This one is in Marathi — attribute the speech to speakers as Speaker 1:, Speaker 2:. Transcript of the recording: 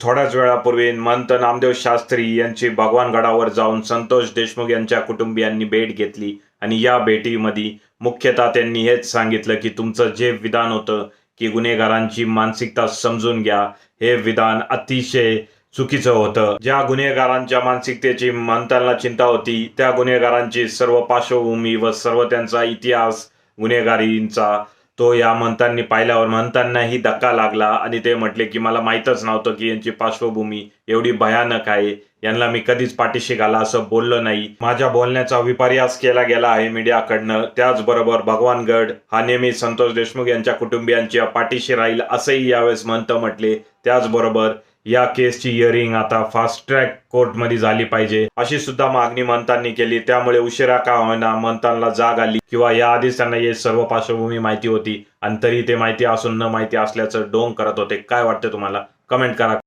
Speaker 1: थोड्याच वेळापूर्वी महंत नामदेव शास्त्री यांची भगवानगडावर जाऊन संतोष देशमुख यांच्या कुटुंबियांनी भेट घेतली आणि या भेटीमध्ये मुख्यतः त्यांनी हेच सांगितलं की तुमचं जे विधान होतं की गुन्हेगारांची मानसिकता समजून घ्या हे विधान अतिशय चुकीचं होतं. ज्या गुन्हेगारांच्या मानसिकतेची महंतांना चिंता होती त्या गुन्हेगारांची सर्व पार्श्वभूमी व सर्व त्यांचा इतिहास गुन्हेगारींचा तो या मंतांनी पाहिल्यावर महंतांनाही धक्का लागला आणि ते म्हटले की मला माहीतच नव्हतं की यांची पार्श्वभूमी एवढी भयानक आहे. यांना मी कधीच पाठीशी घाला असं बोललो नाही. माझ्या बोलण्याचा विपर्यास केला गेला आहे मीडियाकडनं. त्याचबरोबर भगवानगड हा नेहमी संतोष देशमुख यांच्या कुटुंबियांच्या पाठीशी राहील असंही यावेळेस मंत म्हटले. त्याचबरोबर या केसची हिअरिंग आता फास्ट ट्रॅक कोर्टमध्ये झाली पाहिजे. अशी सुद्धा मागणी महंतांनी केली. त्यामुळे उशिरा का होईना महंतांना जाग आली किंवा या आधीच त्यांना हे सर्व पार्श्वभूमी माहिती होती. आणि तरी ते माहिती असून न माहिती असल्याचं डोंग करत होते. काय वाटतं तुम्हाला? कमेंट करा.